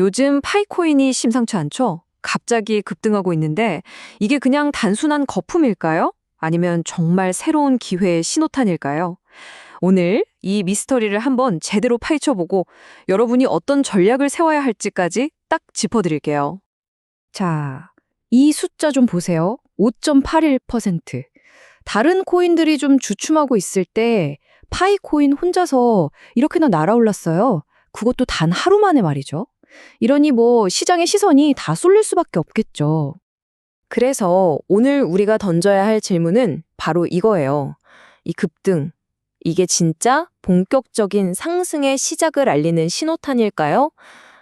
요즘 파이코인이 심상치 않죠? 갑자기 급등하고 있는데 이게 그냥 단순한 거품일까요? 아니면 정말 새로운 기회의 신호탄일까요? 오늘 이 미스터리를 한번 제대로 파헤쳐보고 여러분이 어떤 전략을 세워야 할지까지 딱 짚어드릴게요. 자, 이 숫자 좀 보세요. 5.81%. 다른 코인들이 좀 주춤하고 있을 때 파이코인 혼자서 이렇게나 날아올랐어요. 그것도 단 하루 만에 말이죠. 이러니 뭐 시장의 시선이 다 쏠릴 수밖에 없겠죠. 그래서 오늘 우리가 던져야 할 질문은 바로 이거예요. 이 급등. 이게 진짜 본격적인 상승의 시작을 알리는 신호탄일까요?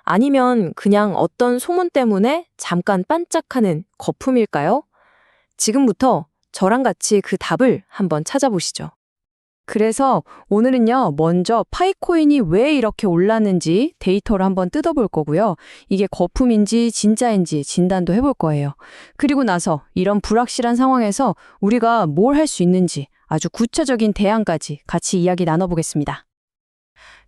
아니면 그냥 어떤 소문 때문에 잠깐 반짝하는 거품일까요? 지금부터 저랑 같이 그 답을 한번 찾아보시죠. 그래서 오늘은요, 먼저 파이코인이 왜 이렇게 올랐는지 데이터를 한번 뜯어볼 거고요. 이게 거품인지 진짜인지 진단도 해볼 거예요. 그리고 나서 이런 불확실한 상황에서 우리가 뭘 할 수 있는지 아주 구체적인 대안까지 같이 이야기 나눠보겠습니다.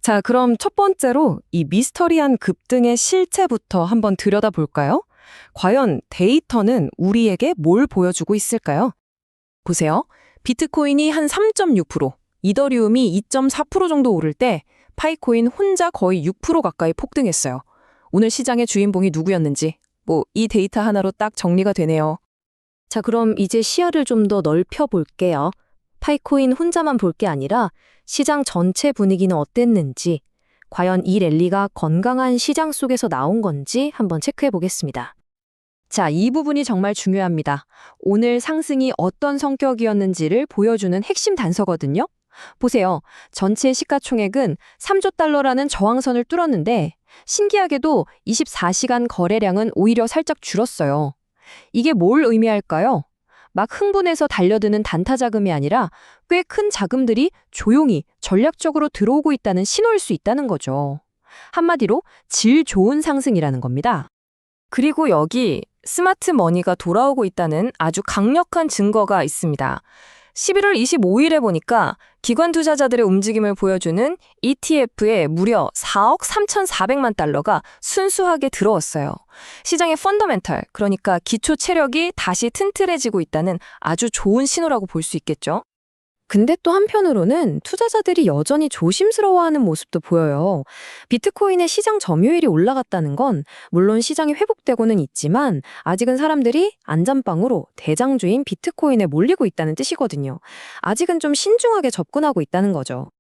자, 그럼 첫 번째로 이 미스터리한 급등의 실체부터 한번 들여다볼까요? 과연 데이터는 우리에게 뭘 보여주고 있을까요? 보세요. 비트코인이 한 3.6%, 이더리움이 2.4% 정도 오를 때 파이코인 혼자 거의 6% 가까이 폭등했어요. 오늘 시장의 주인공이 누구였는지 뭐 이 데이터 하나로 딱 정리가 되네요. 자, 그럼 이제 시야를 좀 더 넓혀 볼게요. 파이코인 혼자만 볼 게 아니라 시장 전체 분위기는 어땠는지, 과연 이 랠리가 건강한 시장 속에서 나온 건지 한번 체크해 보겠습니다. 자, 이 부분이 정말 중요합니다. 오늘 상승이 어떤 성격이었는지를 보여주는 핵심 단서거든요. 보세요. 전체 시가총액은 3조 달러라는 저항선을 뚫었는데 신기하게도 24시간 거래량은 오히려 살짝 줄었어요. 이게 뭘 의미할까요? 막 흥분해서 달려드는 단타 자금이 아니라 꽤 큰 자금들이 조용히 전략적으로 들어오고 있다는 신호일 수 있다는 거죠. 한마디로 질 좋은 상승이라는 겁니다. 그리고 여기 스마트 머니가 돌아오고 있다는 아주 강력한 증거가 있습니다. 11월 25일에 보니까 기관 투자자들의 움직임을 보여주는 ETF에 무려 4억 3,400만 달러가 순수하게 들어왔어요. 시장의 펀더멘탈, 그러니까 기초 체력이 다시 튼튼해지고 있다는 아주 좋은 신호라고 볼 수 있겠죠. 근데 또 한편으로는 투자자들이 여전히 조심스러워하는 모습도 보여요. 비트코인의 시장 점유율이 올라갔다는 건 물론 시장이 회복되고는 있지만 아직은 사람들이 안전빵으로 대장주인 비트코인에 몰리고 있다는 뜻이거든요. 아직은 좀 신중하게 접근하고 있다는 거죠.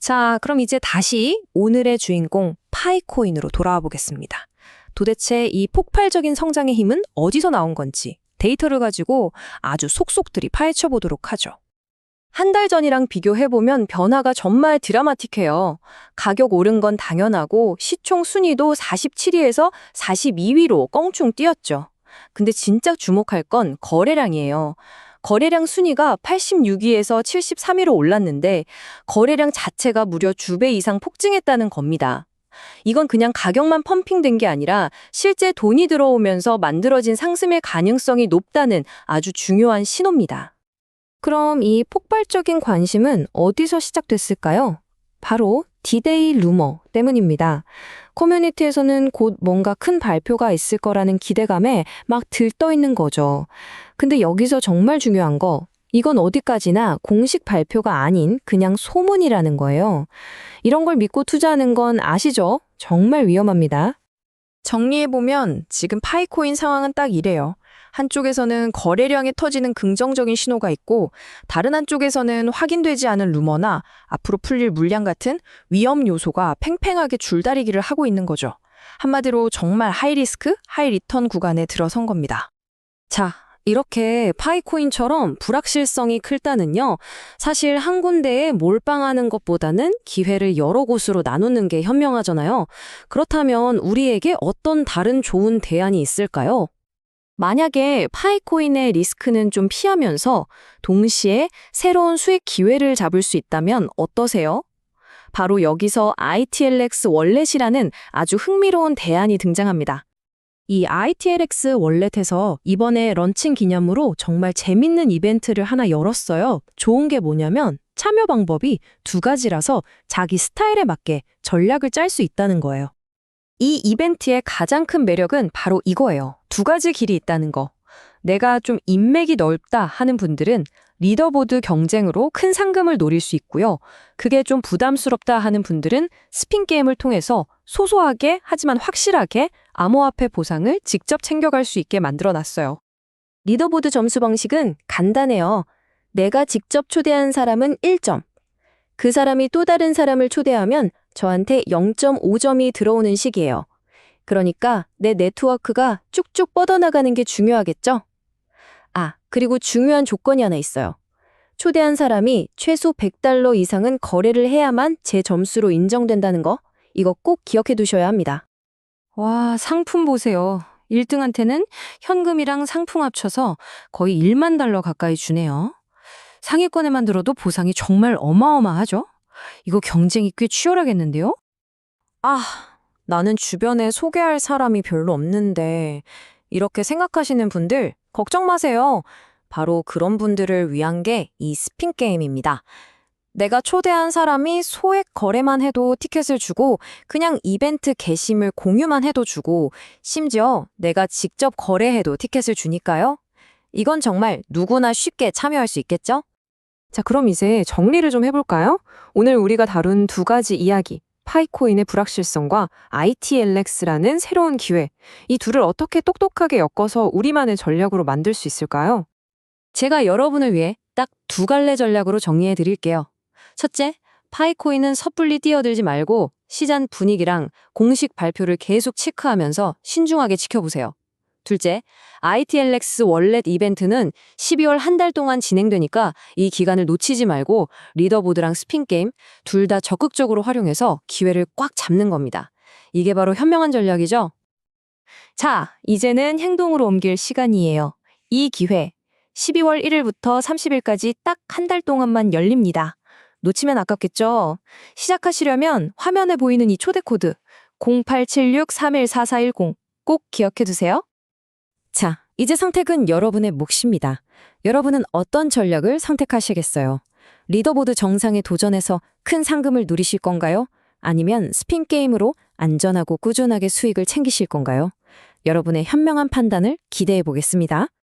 자, 그럼 이제 다시 오늘의 주인공 파이코인으로 돌아와 보겠습니다. 도대체 이 폭발적인 성장의 힘은 어디서 나온 건지 데이터를 가지고 아주 속속들이 파헤쳐 보도록 하죠. 한 달 전이랑 비교해보면 변화가 정말 드라마틱해요. 가격 오른 건 당연하고 시총 순위도 47위에서 42위로 껑충 뛰었죠. 근데 진짜 주목할 건 거래량이에요. 거래량 순위가 86위에서 73위로 올랐는데 거래량 자체가 무려 두 배 이상 폭증했다는 겁니다. 이건 그냥 가격만 펌핑된 게 아니라 실제 돈이 들어오면서 만들어진 상승의 가능성이 높다는 아주 중요한 신호입니다. 그럼 이 폭발적인 관심은 어디서 시작됐을까요? 바로 디데이 루머 때문입니다. 커뮤니티에서는 곧 뭔가 큰 발표가 있을 거라는 기대감에 막 들떠 있는 거죠. 근데 여기서 정말 중요한 거, 이건 어디까지나 공식 발표가 아닌 그냥 소문이라는 거예요. 이런 걸 믿고 투자하는 건 아시죠? 정말 위험합니다. 정리해보면 지금 파이코인 상황은 딱 이래요. 한쪽에서는 거래량이 터지는 긍정적인 신호가 있고 다른 한쪽에서는 확인되지 않은 루머나 앞으로 풀릴 물량 같은 위험 요소가 팽팽하게 줄다리기를 하고 있는 거죠. 한마디로 정말 하이리스크, 하이리턴 구간에 들어선 겁니다. 자, 이렇게 파이코인처럼 불확실성이 클 때는요, 사실 한 군데에 몰빵하는 것보다는 기회를 여러 곳으로 나누는 게 현명하잖아요. 그렇다면 우리에게 어떤 다른 좋은 대안이 있을까요? 만약에 파이코인의 리스크는 좀 피하면서 동시에 새로운 수익 기회를 잡을 수 있다면 어떠세요? 바로 여기서 ITLX 월렛이라는 아주 흥미로운 대안이 등장합니다. 이 ITLX 월렛에서 이번에 런칭 기념으로 정말 재밌는 이벤트를 하나 열었어요. 좋은 게 뭐냐면 참여 방법이 두 가지라서 자기 스타일에 맞게 전략을 짤 수 있다는 거예요. 이 이벤트의 가장 큰 매력은 바로 이거예요. 두 가지 길이 있다는 거. 내가 좀 인맥이 넓다 하는 분들은 리더보드 경쟁으로 큰 상금을 노릴 수 있고요. 그게 좀 부담스럽다 하는 분들은 스핀 게임을 통해서 소소하게 하지만 확실하게 암호화폐 보상을 직접 챙겨갈 수 있게 만들어 놨어요. 리더보드 점수 방식은 간단해요. 내가 직접 초대한 사람은 1점. 그 사람이 또 다른 사람을 초대하면 저한테 0.5점이 들어오는 식이에요. 그러니까 내 네트워크가 쭉쭉 뻗어나가는 게 중요하겠죠? 아, 그리고 중요한 조건이 하나 있어요. 초대한 사람이 최소 100달러 이상은 거래를 해야만 제 점수로 인정된다는 거, 이거 꼭 기억해 두셔야 합니다. 와, 상품 보세요. 1등한테는 현금이랑 상품 합쳐서 거의 1만 달러 가까이 주네요. 상위권에만 들어도 보상이 정말 어마어마하죠? 이거 경쟁이 꽤 치열하겠는데요? 아, 나는 주변에 소개할 사람이 별로 없는데 이렇게 생각하시는 분들 걱정 마세요. 바로 그런 분들을 위한 게 이 스핀 게임입니다. 내가 초대한 사람이 소액 거래만 해도 티켓을 주고 그냥 이벤트 게시물 공유만 해도 주고 심지어 내가 직접 거래해도 티켓을 주니까요. 이건 정말 누구나 쉽게 참여할 수 있겠죠? 자, 그럼 이제 정리를 좀 해볼까요? 오늘 우리가 다룬 두 가지 이야기. 파이코인의 불확실성과 ITLX라는 새로운 기회. 이 둘을 어떻게 똑똑하게 엮어서 우리만의 전략으로 만들 수 있을까요? 제가 여러분을 위해 딱 두 갈래 전략으로 정리해 드릴게요. 첫째, 파이코인은 섣불리 뛰어들지 말고 시장 분위기랑 공식 발표를 계속 체크하면서 신중하게 지켜보세요. 둘째, ITLX 월렛 이벤트는 12월 한 달 동안 진행되니까 이 기간을 놓치지 말고 리더보드랑 스핀 게임 둘 다 적극적으로 활용해서 기회를 꽉 잡는 겁니다. 이게 바로 현명한 전략이죠. 자, 이제는 행동으로 옮길 시간이에요. 이 기회 12월 1일부터 30일까지 딱 한 달 동안만 열립니다. 놓치면 아깝겠죠? 시작하시려면 화면에 보이는 이 초대 코드 0876-314410 꼭 기억해 두세요. 자, 이제 선택은 여러분의 몫입니다. 여러분은 어떤 전략을 선택하시겠어요? 리더보드 정상에 도전해서 큰 상금을 누리실 건가요? 아니면 스핀 게임으로 안전하고 꾸준하게 수익을 챙기실 건가요? 여러분의 현명한 판단을 기대해 보겠습니다.